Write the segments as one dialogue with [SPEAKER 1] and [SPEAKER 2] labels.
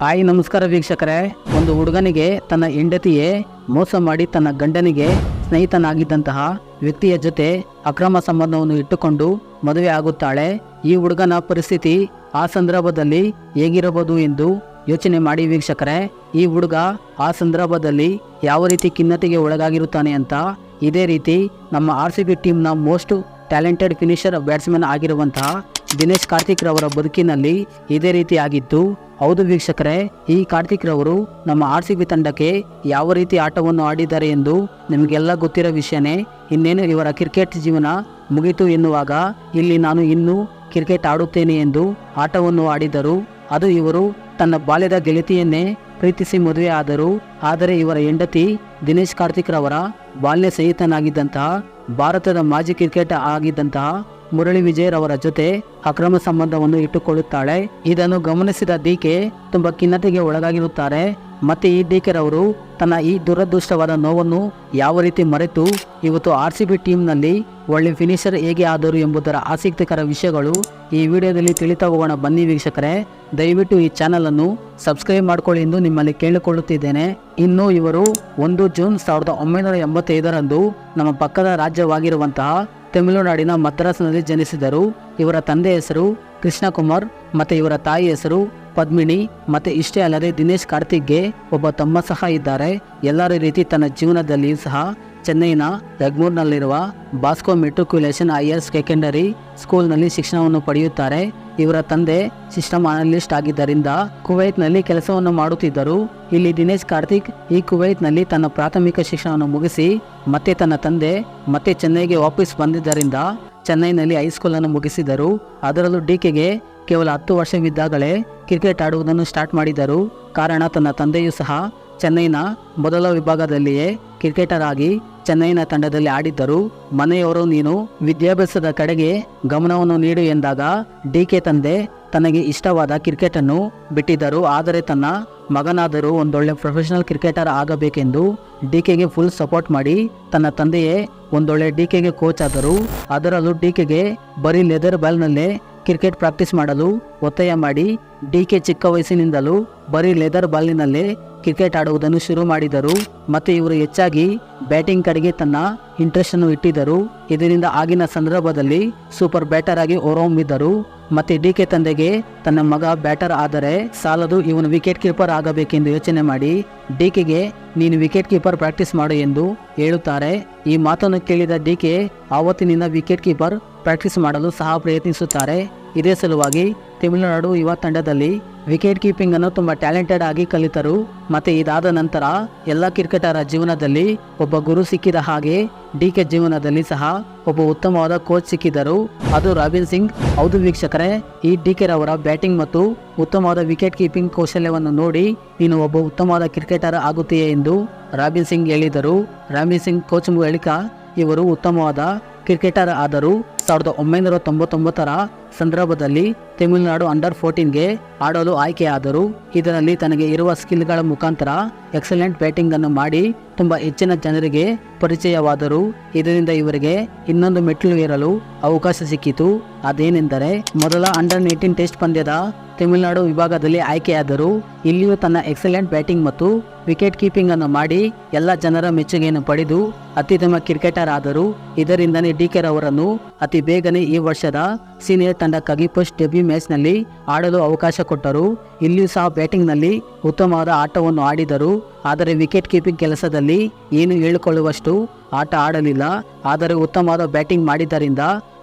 [SPEAKER 1] Hi ನಮಸ್ಕಾರ ವೀಕ್ಷಕರೇ, ಒಂದು ಹುಡುಗನಿಗೆ ತನ್ನ ಹೆಂಡತಿಯೇ ಮೋಸ ಮಾಡಿ ತನ್ನ ಗಂಡನಿಗೆ ಸ್ನೇಹಿತನಾಗಿದ್ದಂತಹ ವ್ಯಕ್ತಿಯ ಜೊತೆ ಅಕ್ರಮ ಸಂಬಂಧವನ್ನು ಇಟ್ಟುಕೊಂಡು ಮದುವೆ ಆಗುತ್ತಾಳೆ. ಈ ಹುಡುಗನ ಪರಿಸ್ಥಿತಿ ಆ ಸಂದರ್ಭದಲ್ಲಿ ಹೇಗಿರಬಹುದು ಎಂದು ಯೋಚನೆ ಮಾಡಿ ವೀಕ್ಷಕರೇ, ಈ ಹುಡುಗ ಆ ಸಂದರ್ಭದಲ್ಲಿ ಯಾವ ರೀತಿ ಖಿನ್ನತೆಗೆ ಒಳಗಾಗಿರುತ್ತಾನೆ ಅಂತ ಇದೇ ರೀತಿ ನಮ್ಮ ಆರ್ ಸಿ ಬಿ ಟೀಮ್ನ ಮೋಸ್ಟ್ ಟ್ಯಾಲೆಂಟೆಡ್ ಫಿನಿಷರ್ ಬ್ಯಾಟ್ಸ್ಮನ್ ಆಗಿರುವಂತಹ ದಿನೇಶ್ ಕಾರ್ತಿಕ್ ರವರ ಬದುಕಿನಲ್ಲಿ ಇದೇ ರೀತಿ ಆಗಿತ್ತು ಹೌದು ವೀಕ್ಷಕರೇ, ಈ ಕಾರ್ತಿಕ್ ರವರು ನಮ್ಮ ಆರ್ ಸಿ ಬಿ ತಂಡಕ್ಕೆ ಯಾವ ರೀತಿ ಆಟವನ್ನು ಆಡಿದ್ದಾರೆ ಎಂದು ನಿಮಗೆಲ್ಲ ಗೊತ್ತಿರೋ ವಿಷಯನೇ, ಇನ್ನೇನು ಇವರ ಕ್ರಿಕೆಟ್ ಜೀವನ ಮುಗಿತು ಎನ್ನುವಾಗ ಇಲ್ಲಿ ನಾನು ಇನ್ನೂ ಕ್ರಿಕೆಟ್ ಆಡುತ್ತೇನೆ ಎಂದು ಆಟವನ್ನು ಆಡಿದರು ಅದು ಇವರು ತನ್ನ ಬಾಲ್ಯದ ಗೆಳತಿಯನ್ನೇ ಪ್ರೀತಿಸಿ ಮದುವೆ ಆದರು. ಆದರೆ ಇವರ ಹೆಂಡತಿ ದಿನೇಶ್ ಕಾರ್ತಿಕ್ ರವರ ಬಾಲ್ಯ ಸ್ನೇಹಿತನಾಗಿದ್ದಂತಹ ಭಾರತದ ಮಾಜಿ ಕ್ರಿಕೆಟ್ ಆಗಿದ್ದಂತಹ ಮುರಳಿ ವಿಜಯ್ ರವರ ಜೊತೆ ಅಕ್ರಮ ಸಂಬಂಧವನ್ನು ಇಟ್ಟುಕೊಳ್ಳುತ್ತಾಳೆ. ಇದನ್ನು ಗಮನಿಸಿದ ಡಿಕೆ ತುಂಬಾ ಖಿನ್ನತೆಗೆ ಒಳಗಾಗಿರುತ್ತಾರೆ. ಮತ್ತೆ ಈ ಡಿಕೆ ರವರು ತನ್ನ ಈ ದುರದೃಷ್ಟವಾದ ನೋವನ್ನು ಯಾವ ರೀತಿ ಮರೆತು ಇವತ್ತು ಆರ್ ಸಿ ಬಿ ಟೀಮ್ನಲ್ಲಿ ಒಳ್ಳೆ ಫಿನಿಷರ್ ಹೇಗೆ ಆದರು ಎಂಬುದರ ಆಸಕ್ತಿಕರ ವಿಷಯಗಳು ಈ ವಿಡಿಯೋದಲ್ಲಿ ತಿಳಿತಾ ಹೋಗೋಣ. ಬನ್ನಿ ವೀಕ್ಷಕರೇ, ದಯವಿಟ್ಟು ಈ ಚಾನಲನ್ನು ಸಬ್ಸ್ಕ್ರೈಬ್ ಮಾಡಿಕೊಳ್ಳಿ ಎಂದು ನಿಮ್ಮಲ್ಲಿ ಕೇಳಿಕೊಳ್ಳುತ್ತಿದ್ದೇನೆ, ಇನ್ನು ಇವರು ಒಂದು ಜೂನ್ ಸಾವಿರದ ಒಂಬೈನೂರ ಎಂಬತ್ತೈದರಂದು ನಮ್ಮ ಪಕ್ಕದ ರಾಜ್ಯವಾಗಿರುವಂತಹ ತಮಿಳುನಾಡಿನ ಮದ್ರಾಸ್ನಲ್ಲಿ ಜನಿಸಿದರು. ಇವರ ತಂದೆ ಹೆಸರು ಕೃಷ್ಣಕುಮಾರ್, ಮತ್ತೆ ಇವರ ತಾಯಿ ಹೆಸರು ಪದ್ಮಿನಿ, ಮತ್ತೆ ಇಷ್ಟೇ ಅಲ್ಲದೆ ದಿನೇಶ್ ಕಾರ್ತಿಕ್ಗೆ ಒಬ್ಬ ತಮ್ಮ ಸಹ ಇದ್ದಾರೆ. ಎಲ್ಲರ ರೀತಿ ತನ್ನ ಜೀವನದಲ್ಲಿಯೂ ಸಹ ಚೆನ್ನೈನ ರಗ್ಮೂರ್ನಲ್ಲಿರುವ ಬಾಸ್ಕೋ ಮೆಟ್ರಿಕ್ಯುಲೇಷನ್ ಹೈಯರ್ ಸೆಕೆಂಡರಿ ಸ್ಕೂಲ್ನಲ್ಲಿ ಶಿಕ್ಷಣವನ್ನು ಪಡೆಯುತ್ತಾರೆ. ಇವರ ತಂದೆ ಸಿಸ್ಟಮ್ ಅನಲಿಸ್ಟ್ ಆಗಿದ್ದರಿಂದ ಕುವೈತ್ನಲ್ಲಿ ಕೆಲಸವನ್ನು ಮಾಡುತ್ತಿದ್ದರು. ಇಲ್ಲಿ ದಿನೇಶ್ ಕಾರ್ತಿಕ್ ಈ ಕುವೈತ್ನಲ್ಲಿ ತನ್ನ ಪ್ರಾಥಮಿಕ ಶಿಕ್ಷಣವನ್ನು ಮುಗಿಸಿ ಮತ್ತೆ ತನ್ನ ತಂದೆ ಮತ್ತೆ ಚೆನ್ನೈಗೆ ವಾಪಸ್ ಬಂದಿದ್ದರಿಂದ ಚೆನ್ನೈನಲ್ಲಿ ಹೈಸ್ಕೂಲನ್ನು ಮುಗಿಸಿದರು. ಅದರಲ್ಲೂ ಡಿ ಕೆಗೆ ಕೇವಲ ಹತ್ತು ವರ್ಷವಿದ್ದಾಗಲೇ ಕ್ರಿಕೆಟ್ ಆಡುವುದನ್ನು ಸ್ಟಾರ್ಟ್ ಮಾಡಿದರು. ಕಾರಣ ತನ್ನ ತಂದೆಯೂ ಸಹ ಚೆನ್ನೈನ ಮೊದಲ ವಿಭಾಗದಲ್ಲಿಯೇ ಕ್ರಿಕೆಟರ್ ಆಗಿ ಚೆನ್ನೈನ ತಂಡದಲ್ಲಿ ಆಡಿದ್ದರು ಮನೆಯವರು ನೀನು ವಿದ್ಯಾಭ್ಯಾಸದ ಕಡೆಗೆ ಗಮನವನ್ನು ನೀಡು ಎಂದಾಗ ಡಿ ಕೆ ತಂದೆ ತನಗೆ ಇಷ್ಟವಾದ ಕ್ರಿಕೆಟನ್ನು ಬಿಟ್ಟಿದ್ದರು. ಆದರೆ ತನ್ನ ಮಗನಾದರೂ ಒಂದೊಳ್ಳೆ ಪ್ರೊಫೆಷನಲ್ ಕ್ರಿಕೆಟರ್ ಆಗಬೇಕೆಂದು ಡಿಕೆಗೆ ಫುಲ್ ಸಪೋರ್ಟ್ ಮಾಡಿ ತನ್ನ ತಂದೆಯೇ ಒಂದೊಳ್ಳೆ ಡಿ ಕೆಗೆ ಕೋಚ್ ಆದರು ಅದರಲ್ಲೂ ಡಿಕೆಗೆ ಬರೀ ಲೆದರ್ ಬಾಲ್ನಲ್ಲೇ ಕ್ರಿಕೆಟ್ ಪ್ರಾಕ್ಟೀಸ್ ಮಾಡಲು ಒತ್ತಾಯ ಮಾಡಿ ಡಿಕೆ ಚಿಕ್ಕ ವಯಸ್ಸಿನಿಂದಲೂ ಬರೀ ಲೆದರ್ ಬಾಲಿನಲ್ಲೇ ಕ್ರಿಕೆಟ್ ಆಡುವುದನ್ನು ಶುರು ಮಾಡಿದರು. ಮತ್ತು ಇವರು ಹೆಚ್ಚಾಗಿ ಬ್ಯಾಟಿಂಗ್ ಕಡೆಗೆ ತನ್ನ ಇಂಟ್ರೆಸ್ಟ್ ಅನ್ನು ಇಟ್ಟಿದ್ದರು. ಇದರಿಂದ ಆಗಿನ ಸಂದರ್ಭದಲ್ಲಿ ಸೂಪರ್ ಬ್ಯಾಟರ್ ಆಗಿ ಹೊರಹೊಮ್ಮಿದ್ದರು. ಮತ್ತೆ ಡಿಕೆ ತಂದೆಗೆ ತನ್ನ ಮಗ ಬ್ಯಾಟರ್ ಆದರೆ ಸಾಲದು ಇವನು ವಿಕೆಟ್ ಕೀಪರ್ ಆಗಬೇಕೆಂದು ಯೋಚನೆ ಮಾಡಿ ಡಿ ಕೆಗೆ ನೀನು ವಿಕೆಟ್ ಕೀಪರ್ ಪ್ರಾಕ್ಟೀಸ್ ಮಾಡು ಎಂದು ಹೇಳುತ್ತಾರೆ. ಈ ಮಾತನ್ನು ಕೇಳಿದ ಡಿ ಕೆ ಆವತ್ತಿನಿಂದ ವಿಕೆಟ್ ಕೀಪರ್ ಪ್ರಾಕ್ಟೀಸ್ ಮಾಡಲು ಸಹ ಪ್ರಯತ್ನಿಸುತ್ತಾರೆ. ಇದೇ ಸಲುವಾಗಿ ತಮಿಳುನಾಡು ಯುವ ತಂಡದಲ್ಲಿ ವಿಕೆಟ್ ಕೀಪಿಂಗ್ ಅನ್ನು ತುಂಬಾ ಟ್ಯಾಲೆಂಟೆಡ್ ಆಗಿ ಕಲಿತರು. ಮತ್ತೆ ಇದಾದ ನಂತರ ಎಲ್ಲ ಕ್ರಿಕೆಟರ ಜೀವನದಲ್ಲಿ ಒಬ್ಬ ಗುರು ಸಿಕ್ಕಿದ ಹಾಗೆ ಡಿ ಕೆ ಜೀವನದಲ್ಲಿ ಸಹ ಒಬ್ಬ ಉತ್ತಮವಾದ ಕೋಚ್ ಸಿಕ್ಕಿದರು. ಅದು ರಾಬಿನ್ ಸಿಂಗ್. ಹೌದು ವೀಕ್ಷಕರೇ, ಈ ಡಿ ಕೆ ರವರ ಬ್ಯಾಟಿಂಗ್ ಮತ್ತು ಉತ್ತಮವಾದ ವಿಕೆಟ್ ಕೀಪಿಂಗ್ ಕೌಶಲ್ಯವನ್ನು ನೋಡಿ ನೀನು ಒಬ್ಬ ಉತ್ತಮವಾದ ಕ್ರಿಕೆಟರ್ ಆಗುತ್ತೀಯೇ ಎಂದು ರಾಬಿನ್ ಸಿಂಗ್ ಹೇಳಿದರು. ರಾಬಿನ್ ಸಿಂಗ್ ಕೋಚ್ ಬಳಿಕ ಇವರು ಉತ್ತಮವಾದ ಕ್ರಿಕೆಟರ್ ಆದರು. ಸಾವಿರದ ಒಂಬೈನೂರ ತೊಂಬತ್ತೊಂಬತ್ತರ ಸಂದರ್ಭದಲ್ಲಿ ತಮಿಳುನಾಡು ಅಂಡರ್ ಫೋರ್ಟೀನ್ಗೆ ಆಡಲು ಆಯ್ಕೆಯಾದರು ಇದರಲ್ಲಿ ತನಗೆ ಇರುವ ಸ್ಕಿಲ್ಗಳ ಮುಖಾಂತರ ಎಕ್ಸಲೆಂಟ್ ಬ್ಯಾಟಿಂಗ್ ಅನ್ನು ಮಾಡಿ ತುಂಬಾ ಹೆಚ್ಚಿನ ಜನರಿಗೆ ಪರಿಚಯವಾದರು ಇದರಿಂದ ಇವರಿಗೆ ಇನ್ನೊಂದು ಮೆಟ್ಟಿಲು ಏರಲು ಅವಕಾಶ ಸಿಕ್ಕಿತು. ಅದೇನೆಂದರೆ ಮೊದಲ ಅಂಡರ್ ನೈನ್ಟೀನ್ ಟೆಸ್ಟ್ ಪಂದ್ಯದ ತಮಿಳುನಾಡು ವಿಭಾಗದಲ್ಲಿ ಆಯ್ಕೆಯಾದರು ಇಲ್ಲಿಯೂ ತನ್ನ ಎಕ್ಸಲೆಂಟ್ ಬ್ಯಾಟಿಂಗ್ ಮತ್ತು ವಿಕೆಟ್ ಕೀಪಿಂಗ್ ಅನ್ನು ಮಾಡಿ ಎಲ್ಲ ಜನರ ಮೆಚ್ಚುಗೆಯನ್ನು ಪಡೆದು ಅತ್ಯುತ್ತಮ ಕ್ರಿಕೆಟರ್ ಆದರು ಇದರಿಂದನೇ ಡಿ ಕೆ ರವರನ್ನು ಅತಿ ಬೇಗನೆ ಈ ವರ್ಷದ ಸೀನಿಯರ್ ತಂಡಕ್ಕಾಗಿ ಫಸ್ಟ್ ಡೆಬ್ಯೂ ಮ್ಯಾಚ್ನಲ್ಲಿ ಆಡಲು ಅವಕಾಶ ಕೊಟ್ಟರು. ಇಲ್ಲಿಯೂ ಸಹ ಬ್ಯಾಟಿಂಗ್ನಲ್ಲಿ ಉತ್ತಮವಾದ ಆಟವನ್ನು ಆಡಿದರು. ಆದರೆ ವಿಕೆಟ್ ಕೀಪಿಂಗ್ ಕೆಲಸದಲ್ಲಿ ಏನು ಹೇಳಿಕೊಳ್ಳುವಷ್ಟು ಆಟ ಆಡಲಿಲ್ಲ. ಆದರೆ ಉತ್ತಮವಾದ ಬ್ಯಾಟಿಂಗ್ ಮಾಡಿದ್ದರಿಂದ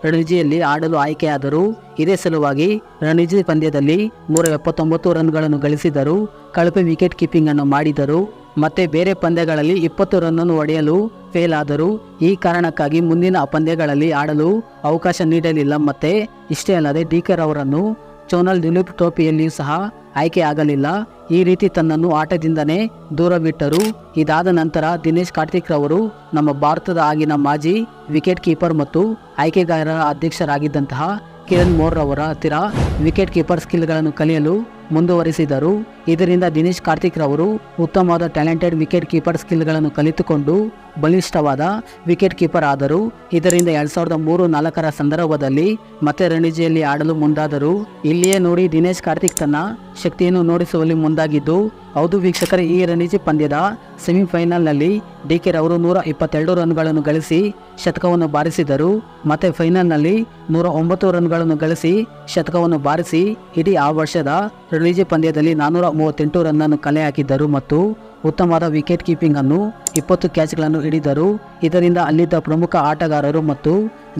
[SPEAKER 1] ರಣಜಿಯಲ್ಲಿ ಆಡಲು ಆಯ್ಕೆಯಾದರು. ಇದೇ ಸಲುವಾಗಿ ರಣಜಿ ಪಂದ್ಯದಲ್ಲಿ ನೂರ ಎಪ್ಪತ್ತೊಂಬತ್ತು ರನ್ಗಳನ್ನು ಗಳಿಸಿದರು. ಕಳಪೆ ವಿಕೆಟ್ ಕೀಪಿಂಗ್ ಅನ್ನು ಮಾಡಿದರು. ಮತ್ತೆ ಬೇರೆ ಪಂದ್ಯಗಳಲ್ಲಿ ಇಪ್ಪತ್ತು ರನ್ನನ್ನು ಹೊಡೆಯಲು ಫೇಲ್ ಆದರು ಈ ಕಾರಣಕ್ಕಾಗಿ ಮುಂದಿನ ಪಂದ್ಯಗಳಲ್ಲಿ ಆಡಲು ಅವಕಾಶ ನೀಡಲಿಲ್ಲ. ಮತ್ತೆ ಇಷ್ಟೇ ಅಲ್ಲದೆ ಡಿಕರ್ ಅವರನ್ನು ಚೋನಲ್ ದಿಲೀಪ್ ಟ್ರೋಫಿಯಲ್ಲಿಯೂ ಸಹ ಆಯ್ಕೆ ಆಗಲಿಲ್ಲ ಈ ರೀತಿ ತನ್ನನ್ನು ಆಟದಿಂದನೇ ದೂರವಿಟ್ಟರು. ಇದಾದ ನಂತರ ದಿನೇಶ್ ಕಾರ್ತಿಕ್ ರವರು ನಮ್ಮ ಭಾರತದ ಆಗಿನ ಮಾಜಿ ವಿಕೆಟ್ ಕೀಪರ್ ಮತ್ತು ಆಯ್ಕೆಗಾರರ ಅಧ್ಯಕ್ಷರಾಗಿದ್ದಂತಹ ಕಿರಣ್ ಮೋರ್ ರವರ ಹತ್ತಿರ ವಿಕೆಟ್ ಕೀಪರ್ ಸ್ಕಿಲ್ಗಳನ್ನು ಕಲಿಯಲು ಮುಂದುವರಿಸಿದರು. ಇದರಿಂದ ದಿನೇಶ್ ಕಾರ್ತಿಕ್ ರವರು ಉತ್ತಮವಾದ ಟ್ಯಾಲೆಂಟೆಡ್ ವಿಕೆಟ್ ಕೀಪರ್ ಸ್ಕಿಲ್ಗಳನ್ನು ಕಲಿತುಕೊಂಡು ಬಲಿಷ್ಠವಾದ ವಿಕೆಟ್ ಕೀಪರ್ ಆದರು. ಇದರಿಂದ ಎರಡ್ ಸಾವಿರದ ಮೂರು ನಾಲ್ಕರ ಸಂದರ್ಭದಲ್ಲಿ ಮತ್ತೆ ರಣಜಿಯಲ್ಲಿ ಆಡಲು ಮುಂದಾದರು. ಇಲ್ಲಿಯೇ ನೋಡಿ ದಿನೇಶ್ ಕಾರ್ತಿಕ್ ತನ್ನ ಶಕ್ತಿಯನ್ನು ನೋಡಿಸುವಲ್ಲಿ ಮುಂದಾಗಿದ್ದು, ಹೌದು ವೀಕ್ಷಕರ, ಈ ರಣಜಿ ಪಂದ್ಯದ ಸೆಮಿಫೈನಲ್ನಲ್ಲಿ ಡಿ ಕೆ ರವರು ನೂರ ಇಪ್ಪತ್ತೆರಡು ರನ್ಗಳನ್ನು ಗಳಿಸಿ ಶತಕವನ್ನು ಬಾರಿಸಿದರು. ಮತ್ತೆ ಫೈನಲ್ನಲ್ಲಿ ನೂರ ಒಂಬತ್ತು ರನ್ಗಳನ್ನು ಗಳಿಸಿ ಶತಕವನ್ನು ಬಾರಿಸಿ, ಇಡೀ ಆ ವರ್ಷದ ರಣಜಿ ಪಂದ್ಯದಲ್ಲಿ ನಾನ್ನೂರ ಮೂವತ್ತೆಂಟು ರನ್ನನ್ನು ಕಲೆ ಹಾಕಿದ್ದರು ಮತ್ತು ಉತ್ತಮವಾದ ವಿಕೆಟ್ ಕೀಪಿಂಗ್ ಅನ್ನು ಇಪ್ಪತ್ತು ಕ್ಯಾಚ್ಗಳನ್ನು ಹಿಡಿದರು. ಇದರಿಂದ ಅಲ್ಲಿದ್ದ ಪ್ರಮುಖ ಆಟಗಾರರು ಮತ್ತು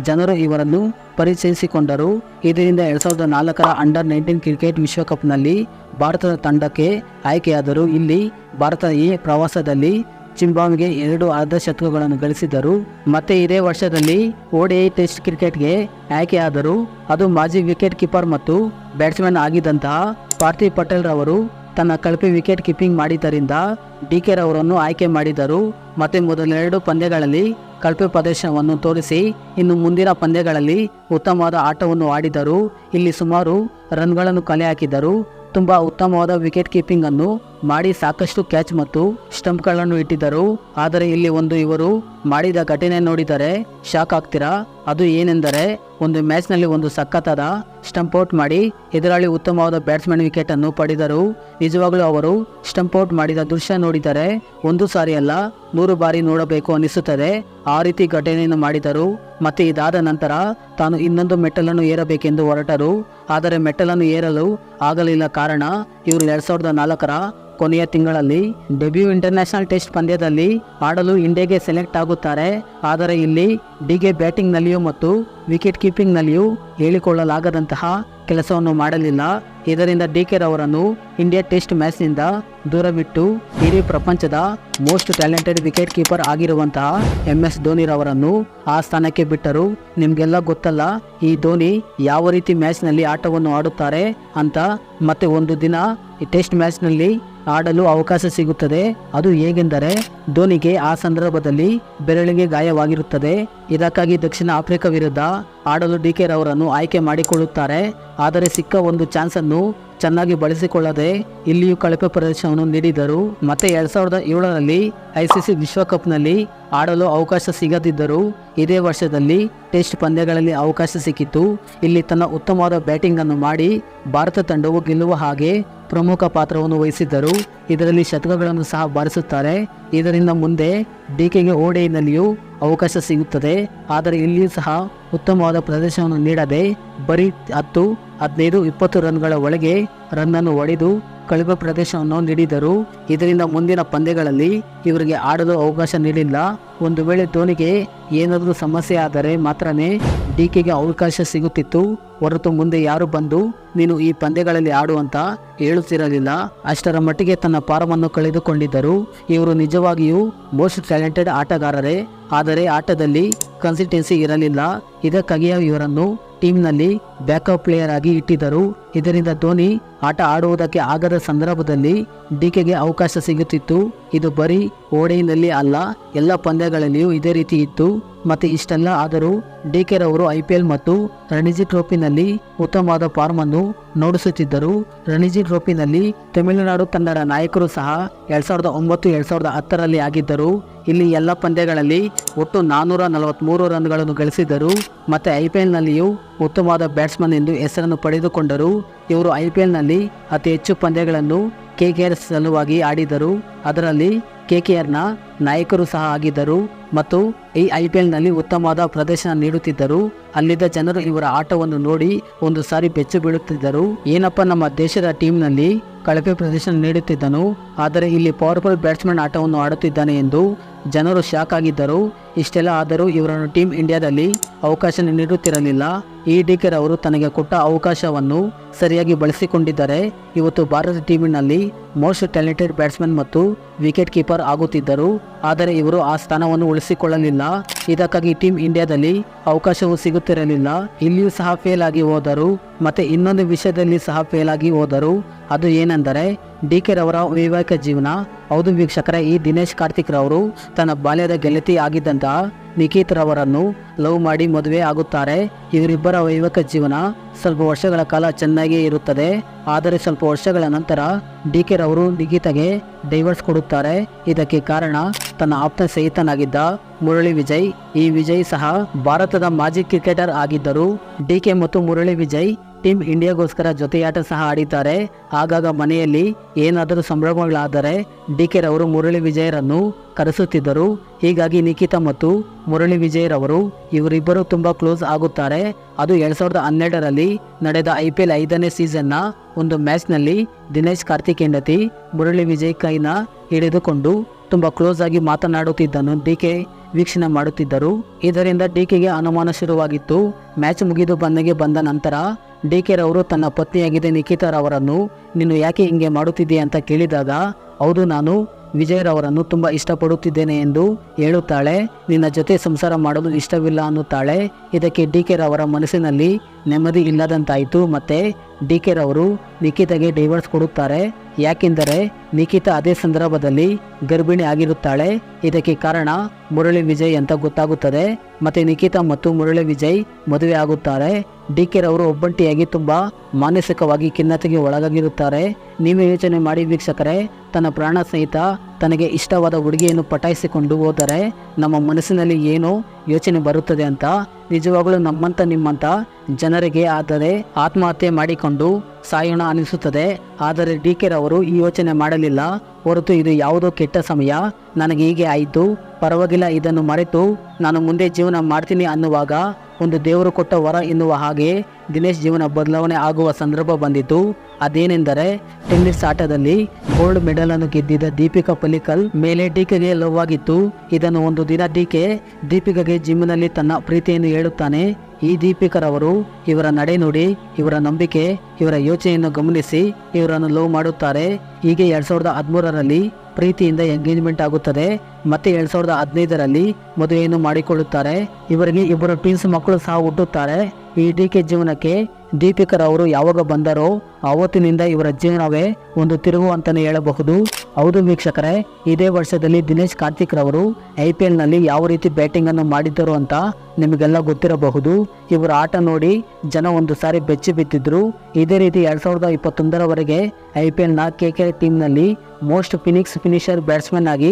[SPEAKER 1] ಜನರು ಇವರನ್ನು ಪರಿಚಯಿಸಿಕೊಂಡರು. ಇದರಿಂದ ಎರಡ್ ಸಾವಿರದ ನಾಲ್ಕರ ಅಂಡರ್ ನೈನ್ಟೀನ್ ಕ್ರಿಕೆಟ್ ವಿಶ್ವಕಪ್ನಲ್ಲಿ ಭಾರತದ ತಂಡಕ್ಕೆ ಆಯ್ಕೆಯಾದರು. ಇಲ್ಲಿ ಭಾರತ ಈ ಪ್ರವಾಸದಲ್ಲಿ ಚಿಂಬಾಂಬ್ಗೆ ಎರಡು ಅರ್ಧ ಶತಕಗಳನ್ನು ಗಳಿಸಿದರು ಮತ್ತೆ ಇದೇ ವರ್ಷದಲ್ಲಿ ಓಡಿಐ ಟೆಸ್ಟ್ ಕ್ರಿಕೆಟ್ಗೆ ಆಯ್ಕೆಯಾದರು ಅದು ಮಾಜಿ ವಿಕೆಟ್ ಕೀಪರ್ ಮತ್ತು ಬ್ಯಾಟ್ಸ್ಮನ್ ಆಗಿದ್ದಂತಹ ಪಾರ್ಥಿವ್ ಪಟೇಲ್ ರವರು ತನ್ನ ಕಳಪೆ ವಿಕೆಟ್ ಕೀಪಿಂಗ್ ಮಾಡಿದ್ದರಿಂದ ಡಿ ಕೆ ರವರನ್ನು ಆಯ್ಕೆ ಮಾಡಿದರು. ಮತ್ತೆ ಮೊದಲೆರಡು ಪಂದ್ಯಗಳಲ್ಲಿ ಕಳಪೆ ಪ್ರದರ್ಶನವನ್ನು ತೋರಿಸಿ ಇನ್ನು ಮುಂದಿನ ಪಂದ್ಯಗಳಲ್ಲಿ ಉತ್ತಮವಾದ ಆಟವನ್ನು ಆಡಿದರು. ಇಲ್ಲಿ ಸುಮಾರು ರನ್ಗಳನ್ನು ಕಲೆ ಹಾಕಿದರು. ತುಂಬಾ ಉತ್ತಮವಾದ ವಿಕೆಟ್ ಕೀಪಿಂಗ್ ಅನ್ನು ಮಾಡಿ ಸಾಕಷ್ಟು ಕ್ಯಾಚ್ ಮತ್ತು ಸ್ಟಂಪ್ಗಳನ್ನು ಇಟ್ಟಿದ್ದರು. ಆದರೆ ಇಲ್ಲಿ ಒಂದು ಇವರು ಮಾಡಿದ ಘಟನೆ ನೋಡಿದರೆ ಶಾಕ್ ಆಗ್ತೀರಾ? ಅದು ಏನೆಂದರೆ ಒಂದು ಮ್ಯಾಚ್ನಲ್ಲಿ ಒಂದು ಸಖತ್ತಾದ ಸ್ಟಂಪೌಟ್ ಮಾಡಿ ಎದುರಾಳಿ ಉತ್ತಮವಾದ ಬ್ಯಾಟ್ಸ್ಮನ್ ವಿಕೆಟನ್ನು ಪಡೆದರು. ನಿಜವಾಗಲೂ ಅವರು ಸ್ಟಂಪೌಟ್ ಮಾಡಿದ ದೃಶ್ಯ ನೋಡಿದರೆ ಒಂದು ಸಾರಿ ಅಲ್ಲ, ನೂರು ಬಾರಿ ನೋಡಬೇಕು ಅನಿಸುತ್ತದೆ ಆ ರೀತಿ ಘಟನೆಯನ್ನು ಮಾಡಿದರು. ಮತ್ತೆ ಇದಾದ ನಂತರ ತಾನು ಇನ್ನೊಂದು ಮೆಟ್ಟಲನ್ನು ಏರಬೇಕೆಂದು ಹೊರಟರು. ಆದರೆ ಮೆಟ್ಟಲನ್ನು ಏರಲು ಆಗಲಿಲ್ಲ ಕಾರಣ ಇವರು ಎರಡು ಸಾವಿರದ ನಾಲ್ಕರ ಕೊನೆಯ ತಿಂಗಳಲ್ಲಿ ಡೆಬ್ಯೂ ಇಂಟರ್ನ್ಯಾಷನಲ್ ಟೆಸ್ಟ್ ಪಂದ್ಯದಲ್ಲಿ ಆಡಲು ಇಂಡಿಯಾಗೆ ಸೆಲೆಕ್ಟ್ ಆಗುತ್ತಾರೆ. ಆದರೆ ಇಲ್ಲಿ ಡಿಗೆ ಬ್ಯಾಟಿಂಗ್ನಲ್ಲಿಯೂ ಮತ್ತು ವಿಕೆಟ್ ಕೀಪಿಂಗ್ನಲ್ಲಿಯೂ ಹೇಳಿಕೊಳ್ಳಲಾಗದಂತಹ ಕೆಲಸವನ್ನು ಮಾಡಲಿಲ್ಲ. ಇದರಿಂದ ಡಿ ಕೆ ರವರನ್ನು ಇಂಡಿಯಾ ಟೆಸ್ಟ್ ಮ್ಯಾಚ್ನಿಂದ ದೂರವಿಟ್ಟು ಇಡೀ ಪ್ರಪಂಚದ ಮೋಸ್ಟ್ ಟ್ಯಾಲೆಂಟೆಡ್ ವಿಕೆಟ್ ಕೀಪರ್ ಆಗಿರುವಂತಹ ಎಂ ಎಸ್ ಧೋನಿ ರವರನ್ನು ಆ ಸ್ಥಾನಕ್ಕೆ ಬಿಟ್ಟರು. ನಿಮಗೆಲ್ಲ ಗೊತ್ತಲ್ಲ, ಈ ಧೋನಿ ಯಾವ ರೀತಿ ಮ್ಯಾಚ್ನಲ್ಲಿ ಆಟವನ್ನು ಆಡುತ್ತಾರೆ ಅಂತ. ಮತ್ತೆ ಒಂದು ದಿನ ಈ ಟೆಸ್ಟ್ ಮ್ಯಾಚ್ನಲ್ಲಿ ಆಡಲು ಅವಕಾಶ ಸಿಗುತ್ತದೆ. ಅದು ಹೇಗೆಂದರೆ ಧೋನಿಗೆ ಆ ಸಂದರ್ಭದಲ್ಲಿ ಬೆರಳಿಗೆ ಗಾಯವಾಗಿರುತ್ತದೆ. ಇದಕ್ಕಾಗಿ ದಕ್ಷಿಣ ಆಫ್ರಿಕಾ ವಿರುದ್ಧ ಆಡಲು ಡಿ ಕೆ ರವರನ್ನು ಆಯ್ಕೆ ಮಾಡಿಕೊಳ್ಳುತ್ತಾರೆ. ಆದರೆ ಸಿಕ್ಕ ಒಂದು ಚಾನ್ಸ್ ಅನ್ನು ಚೆನ್ನಾಗಿ ಬಳಸಿಕೊಳ್ಳದೆ ಇಲ್ಲಿಯೂ ಕಳಪೆ ಪ್ರದರ್ಶನವನ್ನು ನೀಡಿದರು. ಮತ್ತೆ ಎರಡ್ ಸಾವಿರದ ಏಳರಲ್ಲಿ ಐಸಿಸಿ ವಿಶ್ವಕಪ್ನಲ್ಲಿ ಆಡಲು ಅವಕಾಶ ಸಿಗದಿದ್ದರು ಇದೇ ವರ್ಷದಲ್ಲಿ ಟೆಸ್ಟ್ ಪಂದ್ಯಗಳಲ್ಲಿ ಅವಕಾಶ ಸಿಕ್ಕಿತು ಇಲ್ಲಿ ತನ್ನ ಉತ್ತಮವಾದ ಬ್ಯಾಟಿಂಗ್ ಅನ್ನು ಮಾಡಿ ಭಾರತ ತಂಡವು ಗೆಲ್ಲುವ ಹಾಗೆ ಪ್ರಮುಖ ಪಾತ್ರವನ್ನು ವಹಿಸಿದ್ದರು. ಇದರಲ್ಲಿ ಶತಕಗಳನ್ನು ಸಹ ಬಾರಿಸುತ್ತಾರೆ. ಇದರಿಂದ ಮುಂದೆ ಡಿಕೆಗೆ ಓಡೆಯಿಂದಲಿಯೂ ಅವಕಾಶ ಸಿಗುತ್ತದೆ. ಆದರೆ ಇಲ್ಲಿಯೂ ಸಹ ಉತ್ತಮವಾದ ಪ್ರದರ್ಶನವನ್ನು ನೀಡದೆ ಬರೀ ಹತ್ತು, ಹದಿನೈದು, ಇಪ್ಪತ್ತು ರನ್ಗಳ ಒಳಗೆ ರನ್ನನ್ನು ಹೊಡೆದು ಕಳಪೆ ಪ್ರದೇಶವನ್ನು ನೀಡಿದರು. ಇದರಿಂದ ಮುಂದಿನ ಪಂದ್ಯಗಳಲ್ಲಿ ಇವರಿಗೆ ಆಡಲು ಅವಕಾಶ ನೀಡಿಲ್ಲ. ಒಂದು ವೇಳೆ ಧೋನಿಗೆ ಏನಾದರೂ ಸಮಸ್ಯೆ ಆದರೆ ಮಾತ್ರನೇ ಡಿಕೆಗೆ ಅವಕಾಶ ಸಿಗುತ್ತಿತ್ತು. ಹೊರತು ಮುಂದೆ ಯಾರು ಬಂದು ನೀನು ಈ ಪಂದ್ಯಗಳಲ್ಲಿ ಆಡು ಅಂತ ಹೇಳುತ್ತಿರಲಿಲ್ಲ. ಅಷ್ಟರ ಮಟ್ಟಿಗೆ ತನ್ನ ಪಾರವನ್ನು ಕಳೆದುಕೊಂಡಿದ್ದರು. ಇವರು ನಿಜವಾಗಿಯೂ ಮೋಸ್ಟ್ ಟ್ಯಾಲೆಂಟೆಡ್ ಆಟಗಾರರೇ. ಆದರೆ ಆಟದಲ್ಲಿ ಕನ್ಸಿಸ್ಟೆನ್ಸಿ ಇರಲಿಲ್ಲ. ಇದಕ್ಕಾಗಿಯೇ ಇವರನ್ನು ಟೀಮ್ನಲ್ಲಿ ಬ್ಯಾಕಪ್ ಪ್ಲೇಯರ್ ಆಗಿ ಇಟ್ಟಿದ್ದರು. ಇದರಿಂದ ಧೋನಿ ಆಟ ಆಡುವುದಕ್ಕೆ ಆಗದ ಸಂದರ್ಭದಲ್ಲಿ ಡಿಕೆಗೆ ಅವಕಾಶ ಸಿಗುತ್ತಿತ್ತು. ಇದು ಬರೀ ಓಡೆಯಲ್ಲಿ ಅಲ್ಲ, ಎಲ್ಲ ಪಂದ್ಯಗಳಲ್ಲಿಯೂ ಇದೇ ರೀತಿ ಇತ್ತು. ಮತ್ತೆ ಇಷ್ಟೆಲ್ಲ ಆದರೂ ಡಿ ಕೆ ರವರು ಐ ಪಿ ಎಲ್ ಮತ್ತು ರಣಜಿ ಟ್ರೋಫಿನಲ್ಲಿ ಉತ್ತಮವಾದ ಫಾರ್ಮ್ ಅನ್ನು ನೋಡಿಸುತ್ತಿದ್ದರು. ರಣಜಿ ಟ್ರೋಫಿನಲ್ಲಿ ತಮಿಳುನಾಡು ತಂಡದ ನಾಯಕರು ಸಹ ಎರಡ್ ಸಾವಿರದ ಒಂಬತ್ತು, ಎರಡ್ ಸಾವಿರದ ಹತ್ತರಲ್ಲಿ ಆಗಿದ್ದರು. ಇಲ್ಲಿ ಎಲ್ಲ ಪಂದ್ಯಗಳಲ್ಲಿ ಒಟ್ಟು ನಾನ್ನೂರ ನಲವತ್ತ್ಮೂರು ರನ್ಗಳನ್ನು ಗಳಿಸಿದರು ಮತ್ತೆ ಐ ಪಿ ಎಲ್ನಲ್ಲಿಯೂ ಉತ್ತಮವಾದ ಬ್ಯಾಟ್ಸ್ಮನ್ ಎಂದು ಹೆಸರನ್ನು ಪಡೆದುಕೊಂಡರು. ಇವರು ಐ ಪಿ ಎಲ್ನಲ್ಲಿ ಅತಿ ಹೆಚ್ಚು ಪಂದ್ಯಗಳನ್ನು ಕೆ ಕೆ ಆರ್ ಸಲುವಾಗಿ ಆಡಿದರು. ಅದರಲ್ಲಿ ಕೆ ಕೆ ಆರ್ನ ನಾಯಕರು ಸಹ ಆಗಿದ್ದರು ಮತ್ತು ಈ ಐ ಪಿ ಎಲ್ನಲ್ಲಿ ಉತ್ತಮವಾದ ಪ್ರದರ್ಶನ ನೀಡುತ್ತಿದ್ದರು. ಅಲ್ಲಿದ್ದ ಜನರು ಇವರ ಆಟವನ್ನು ನೋಡಿ ಒಂದು ಸಾರಿ ಬೆಚ್ಚು ಬೀಳುತ್ತಿದ್ದರು. ಏನಪ್ಪ ನಮ್ಮ ದೇಶದ ಟೀಮ್ನಲ್ಲಿ ಕಳಪೆ ಪ್ರದರ್ಶನ ನೀಡುತ್ತಿದ್ದನು, ಆದರೆ ಇಲ್ಲಿ ಪವರ್ಫುಲ್ ಬ್ಯಾಟ್ಸ್ಮನ್ ಆಟವನ್ನು ಆಡುತ್ತಿದ್ದಾನೆ ಎಂದು ಜನರು ಶಾಕ್ ಆಗಿದ್ದರು. ಇಷ್ಟೆಲ್ಲ ಆದರೂ ಇವರನ್ನು ಟೀಮ್ ಇಂಡಿಯಾದಲ್ಲಿ ಅವಕಾಶ ನೀಡುತ್ತಿರಲಿಲ್ಲ. ಈ ಡಿಕೆರ್ ಅವರು ತನಗೆ ಕೊಟ್ಟ ಅವಕಾಶವನ್ನು ಸರಿಯಾಗಿ ಬಳಸಿಕೊಂಡಿದ್ದರೆ. ಇವತ್ತು ಭಾರತ ಟೀಮಿನಲ್ಲಿ ಮೋಸ್ಟ್ ಟ್ಯಾಲೆಂಟೆಡ್ ಬ್ಯಾಟ್ಸ್ಮನ್ ಮತ್ತು ವಿಕೆಟ್ ಕೀಪರ್ ಆಗುತ್ತಿದ್ದರು. ಆದರೆ ಇವರು ಆ ಸ್ಥಾನವನ್ನು ಉಳಿಸಿಕೊಳ್ಳಲಿಲ್ಲ. ಇದಕ್ಕಾಗಿ ಟೀಮ್ ಇಂಡಿಯಾದಲ್ಲಿ ಅವಕಾಶವೂ ಸಿಗುತ್ತಿರಲಿಲ್ಲ. ಇಲ್ಲಿಯೂ ಸಹ ಫೇಲ್ ಆಗಿ ಹೋದರು. ಮತ್ತೆ ಇನ್ನೊಂದು ವಿಷಯದಲ್ಲಿ ಸಹ ಫೇಲ್ ಆಗಿ ಹೋದರು. ಅದು ಏನೆಂದರೆ, ಡಿ ಕೆ ರವರ ವೈವಾಹಿಕ ಜೀವನ. ಹೌದು ವೀಕ್ಷಕರ, ಈ ದಿನೇಶ್ ಕಾರ್ತಿಕ್ ರವರು ತನ್ನ ಬಾಲ್ಯದ ಗೆಳತಿ ಆಗಿದ್ದಂತಹ ನಿಖಿತ್ ರವರನ್ನು ಲವ್ ಮಾಡಿ ಮದುವೆ ಆಗುತ್ತಾರೆ. ಇವರಿಬ್ಬರ ವೈವಾಹಿಕ ಜೀವನ ಸ್ವಲ್ಪ ವರ್ಷಗಳ ಕಾಲ ಚೆನ್ನಾಗಿಯೇ ಇರುತ್ತದೆ. ಆದರೆ ಸ್ವಲ್ಪ ವರ್ಷಗಳ ನಂತರ ಡಿ ಕೆ ರವರು ನಿಖಿತಗೆ ಡೈವರ್ಸ್ ಕೊಡುತ್ತಾರೆ. ಇದಕ್ಕೆ ಕಾರಣ ತನ್ನ ಆಪ್ತ ಸ್ನೇಹಿತನಾಗಿದ್ದ ಮುರಳಿ ವಿಜಯ್. ಈ ವಿಜಯ್ ಸಹ ಭಾರತದ ಮಾಜಿ ಕ್ರಿಕೆಟರ್ ಆಗಿದ್ದರು ಡಿ ಕೆ ಮತ್ತು ಮುರಳಿ ವಿಜಯ್ ಟೀಮ್ ಇಂಡಿಯಾಗೋಸ್ಕರ ಜೊತೆಯಾಟ ಸಹ ಆಡಿದ್ದಾರೆ. ಆಗಾಗ ಮನೆಯಲ್ಲಿ ಏನಾದರೂ ಸಂಭ್ರಮಗಳಾದರೆ ಡಿ ಕೆ ರವರು ಮುರಳಿ ವಿಜಯರನ್ನು ಕರೆಸುತ್ತಿದ್ದರು. ಹೀಗಾಗಿ ನಿಖಿತಾ ಮತ್ತು ಮುರಳಿ ವಿಜಯರವರು ಇವರಿಬ್ಬರು ತುಂಬ ಕ್ಲೋಸ್ ಆಗುತ್ತಾರೆ. ಅದು ಎರಡ್ ಸಾವಿರದ ಹನ್ನೆರಡರಲ್ಲಿ ನಡೆದ ಐ ಪಿ ಎಲ್ ಐದನೇ ಸೀಸನ್ನ ಒಂದು ಮ್ಯಾಚ್ನಲ್ಲಿ ದಿನೇಶ್ ಕಾರ್ತಿಕ್ ಹೆಂಡತಿ ಮುರಳಿ ವಿಜಯ್ ಕೈನ ಹಿಡಿದುಕೊಂಡು ತುಂಬ ಕ್ಲೋಸ್ ಆಗಿ ಮಾತನಾಡುತ್ತಿದ್ದನ್ನು ಡಿ ಕೆ ವೀಕ್ಷಣೆ ಮಾಡುತ್ತಿದ್ದರು. ಇದರಿಂದ ಡಿ ಕೆಗೆ ಅನುಮಾನ ಶುರುವಾಗಿತ್ತು. ಮ್ಯಾಚ್ ಮುಗಿದು ಬಂದಗೆ ಬಂದ ನಂತರ ಡಿ ಕೆ ರವರು ತನ್ನ ಪತ್ನಿಯಾಗಿದೆ ನಿಖಿತಾರವರನ್ನು ನೀನು ಯಾಕೆ ಹಿಂಗೆ ಮಾಡುತ್ತಿದ್ದೀಯ? ಅಂತ ಕೇಳಿದಾಗ, ಹೌದು, ನಾನು ವಿಜಯರವರನ್ನು ತುಂಬ ಇಷ್ಟಪಡುತ್ತಿದ್ದೇನೆ ಎಂದು ಹೇಳುತ್ತಾಳೆ. ನಿನ್ನ ಜೊತೆ ಸಂಸಾರ ಮಾಡಲು ಇಷ್ಟವಿಲ್ಲ ಅನ್ನುತ್ತಾಳೆ. ಇದಕ್ಕೆ ಡಿ ಕೆ ರವರ ಮನಸ್ಸಿನಲ್ಲಿ ನೆಮ್ಮದಿ ಇಲ್ಲದಂತಾಯಿತು. ಮತ್ತೆ ಡಿ ಕೆ ರವರು ನಿಖಿತಗೆ ಡೈವರ್ಸ್ ಕೊಡುತ್ತಾರೆ. ಯಾಕೆಂದರೆ ನಿಖಿತಾ ಅದೇ ಸಂದರ್ಭದಲ್ಲಿ ಗರ್ಭಿಣಿ ಆಗಿರುತ್ತಾಳೆ. ಇದಕ್ಕೆ ಕಾರಣ ಮುರಳಿ ವಿಜಯ್ ಅಂತ ಗೊತ್ತಾಗುತ್ತದೆ. ಮತ್ತೆ ನಿಖಿತಾ ಮತ್ತು ಮುರಳಿ ವಿಜಯ್ ಮದುವೆ ಆಗುತ್ತಾರೆ. ಡಿ ಕೆ ರವರು ಒಬ್ಬಂಟಿಯಾಗಿ ತುಂಬಾ ಮಾನಸಿಕವಾಗಿ ಖಿನ್ನತೆಗೆ ಒಳಗಾಗಿರುತ್ತಾರೆ. ನೀವು ಯೋಚನೆ ಮಾಡಿ ವೀಕ್ಷಕರೇ, ತನ್ನ ಪ್ರಾಣ ಸಹಿತ ತನಗೆ ಇಷ್ಟವಾದ ಹುಡುಗಿಯನ್ನು ಪಟಾಯಿಸಿಕೊಂಡು ಹೋದರೆ ನಮ್ಮ ಮನಸ್ಸಿನಲ್ಲಿ ಏನು ಯೋಚನೆ ಬರುತ್ತದೆ ಅಂತ ನಿಜವಾಗಲೂ ನಮ್ಮಂತ ನಿಮ್ಮಂತ ಜನರಿಗೆ ಆದರೆ ಆತ್ಮಹತ್ಯೆ ಮಾಡಿಕೊಂಡು ಸಾಯೋಣ ಅನಿಸುತ್ತದೆ. ಆದರೆ ಡಿ ಕೆ ರವರು ಈ ಯೋಚನೆ ಮಾಡಲಿಲ್ಲ. ಹೊರತು ಇದು ಯಾವುದೋ ಕೆಟ್ಟ ಸಮಯ. ನನಗೆ ಹೀಗೆ ಆಯಿತು. ಪರವಾಗಿಲ್ಲ, ಇದನ್ನು ಮರೆತು ನಾನು ಮುಂದೆ ಜೀವನ ಮಾಡ್ತೀನಿ ಅನ್ನುವಾಗ ಒಂದು ದೇವರು ಕೊಟ್ಟ ವರ ಎನ್ನುವ ಹಾಗೆ ದಿನೇಶ್ ಜೀವನ ಬದಲಾವಣೆ ಆಗುವ ಸಂದರ್ಭ ಬಂದಿತು. ಅದೇನೆಂದರೆ ಟೆನ್ನಿಸ್ ಆಟದಲ್ಲಿ ಗೋಲ್ಡ್ ಮೆಡಲ್ ಅನ್ನು ಗೆದ್ದಿದ್ದ ದೀಪಿಕಾ ಪಲ್ಲಿಕಲ್ ಮೇಲೆ ಡಿಕೆಗೆ ಲವ್ ಆಗಿತ್ತು ಇದನ್ನು ಒಂದು ದಿನ ಡಿಕೆ ದೀಪಿಕಾಗೆ ಜಿಮ್ನಲ್ಲಿ ತನ್ನ ಪ್ರೀತಿಯನ್ನು ಹೇಳುತ್ತಾನೆ. ಈ ದೀಪಿಕರವರು ಇವರ ನಡೆ ನೋಡಿ, ಇವರ ನಂಬಿಕೆ, ಇವರ ಯೋಚನೆಯನ್ನು ಗಮನಿಸಿ ಇವರನ್ನು ಲವ್ ಮಾಡುತ್ತಾರೆ. ಹೀಗೆ ಎರಡ್ ಸಾವಿರದ ಹದಿಮೂರರಲ್ಲಿ ಪ್ರೀತಿಯಿಂದ ಎಂಗೇಜ್ಮೆಂಟ್ ಆಗುತ್ತದೆ. ಮತ್ತೆ ಎರಡ್ ಸಾವಿರದ ಹದಿನೈದರಲ್ಲಿ ಮದುವೆಯನ್ನು ಮಾಡಿಕೊಳ್ಳುತ್ತಾರೆ. ಇವರಿಗೆ ಇಬ್ಬರು ಟ್ವಿನ್ಸ್ ಮಕ್ಕಳು ಸಹ ಹುಟ್ಟುತ್ತಾರೆ. ಈ ಡಿ ಕೆ ಜೀವನಕ್ಕೆ ದೀಪಿಕರವರು ಯಾವಾಗ ಬಂದರೋ ಆವತ್ತಿನಿಂದ ಇವರ ಜೀವನವೇ ಒಂದು ತಿರುವು ಅಂತಾನೆ ಹೇಳಬಹುದು. ಹೌದು ವೀಕ್ಷಕರೇ, ಇದೇ ವರ್ಷದಲ್ಲಿ ದಿನೇಶ್ ಕಾರ್ತಿಕ್ ರವರು ಐ ಪಿ ಎಲ್ನಲ್ಲಿ ಯಾವ ರೀತಿ ಬ್ಯಾಟಿಂಗ್ ಅನ್ನು ಮಾಡಿದ್ದರು ಅಂತ ನಿಮಗೆಲ್ಲ ಗೊತ್ತಿರಬಹುದು. ಇವರ ಆಟ ನೋಡಿ ಜನ ಒಂದು ಸಾರಿ ಬೆಚ್ಚಿ ಬಿದ್ದಿದ್ರು. ಇದೇ ರೀತಿ ಎರಡ್ ಸಾವಿರದ ಇಪ್ಪತ್ತೊಂದರವರೆಗೆ ಐ ಪಿ ಎಲ್ನ ಕೆ ಕೆ ಟೀಮ್ನಲ್ಲಿ ಮೋಸ್ಟ್ ಫಿನಿಕ್ಸ್ ಫಿನಿಷರ್ ಬ್ಯಾಟ್ಸ್ಮನ್ ಆಗಿ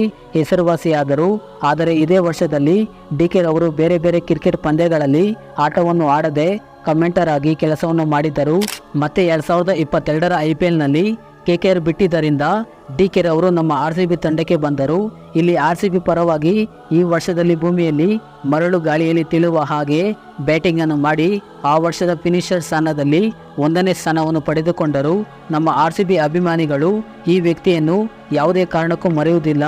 [SPEAKER 1] ಹೆಸರುವಾಸಿಯಾದರು ಆದರೆ ಇದೇ ವರ್ಷದಲ್ಲಿ ಡಿ ಕೆ ರವರು ಬೇರೆ ಬೇರೆ ಕ್ರಿಕೆಟ್ ಪಂದ್ಯಗಳಲ್ಲಿ ಆಟವನ್ನು ಆಡದೆ ಕಮೆಂಟರ್ ಆಗಿ ಕೆಲಸವನ್ನು ಮಾಡಿದ್ದರು. ಮತ್ತೆ ಎರಡ್ ಸಾವಿರದ ಇಪ್ಪತ್ತೆರಡರ ಐ ಪಿ ಎಲ್ನಲ್ಲಿ ಕೆ ಕೆ ಆರ್ ಬಿಟ್ಟಿದ್ದರಿಂದ ಡಿ ಕೆ ರವರು ನಮ್ಮ ಆರ್ ಸಿ ಬಿ ತಂಡಕ್ಕೆ ಬಂದರು. ಇಲ್ಲಿ ಆರ್ ಸಿ ಬಿ ಪರವಾಗಿ ಈ ವರ್ಷದಲ್ಲಿ ಭೂಮಿಯಲ್ಲಿ ಮರಳು ಗಾಳಿಯಲ್ಲಿ ತಿಳುವ ಹಾಗೆ ಬ್ಯಾಟಿಂಗ್ ಅನ್ನು ಮಾಡಿ ಆ ವರ್ಷದ ಫಿನಿಷರ್ ಸ್ಥಾನದಲ್ಲಿ ಒಂದನೇ ಸ್ಥಾನವನ್ನು ಪಡೆದುಕೊಂಡರು ನಮ್ಮ ಆರ್ ಸಿ ಬಿ ಅಭಿಮಾನಿಗಳು ಈ ವ್ಯಕ್ತಿಯನ್ನು ಯಾವುದೇ ಕಾರಣಕ್ಕೂ ಮರೆಯುವುದಿಲ್ಲ.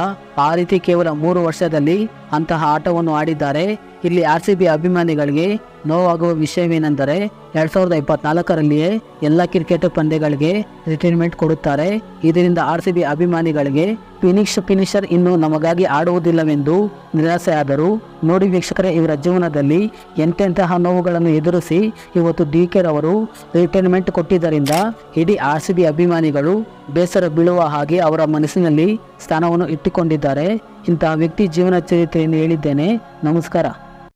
[SPEAKER 1] ಆ ರೀತಿ ಕೇವಲ ಮೂರು ವರ್ಷದಲ್ಲಿ ಅಂತಹ ಆಟವನ್ನು ಆಡಿದ್ದಾರೆ. ಇಲ್ಲಿ ಆರ್ ಸಿ ಬಿ ಅಭಿಮಾನಿಗಳಿಗೆ ನೋವಾಗುವ ವಿಷಯವೇನೆಂದರೆ ಎರಡ್ ಸಾವಿರದ ಇಪ್ಪತ್ನಾಲ್ಕರಲ್ಲಿಯೇ ಎಲ್ಲ ಕ್ರಿಕೆಟ್ ಪಂದ್ಯಗಳಿಗೆ ರಿಟೈರ್ಮೆಂಟ್ ಕೊಡುತ್ತಾರೆ. ಇದರಿಂದ ಆರ್ ಸಿ ಬಿ ಅಭಿಮಾನಿಗಳಿಗೆ ಫಿನಿಶ್ ಫಿನಿಷರ್ ಇನ್ನು ನಮಗಾಗಿ ಆಡುವುದಿಲ್ಲವೆಂದು ನಿರಾಸೆಯಾದರು. ನೋಡಿ ವೀಕ್ಷಕರೇ, ಇವರ ಜೀವನದಲ್ಲಿ ಎಂತೆಂತಹ ನೋವುಗಳನ್ನು ಎದುರಿಸಿ ಇವತ್ತು ಡಿ ಕೆ ರವರು ರಿಟೈರ್ಮೆಂಟ್ ಕೊಟ್ಟಿದ್ದರಿಂದ ಇಡೀ ಆರ್ ಸಿ ಬಿ ಅಭಿಮಾನಿಗಳು ಬೇಸರ ಬೀಳುವ ಹಾಗೆ ಅವರ ಮನಸ್ಸಿನಲ್ಲಿ ಸ್ಥಾನವನ್ನು ಇಟ್ಟುಕೊಂಡಿದ್ದಾರೆ. ಇಂತಹ ವ್ಯಕ್ತಿ ಜೀವನ ಚರಿತ್ರೆಯನ್ನು ಹೇಳಿದ್ದೇನೆ. ನಮಸ್ಕಾರ.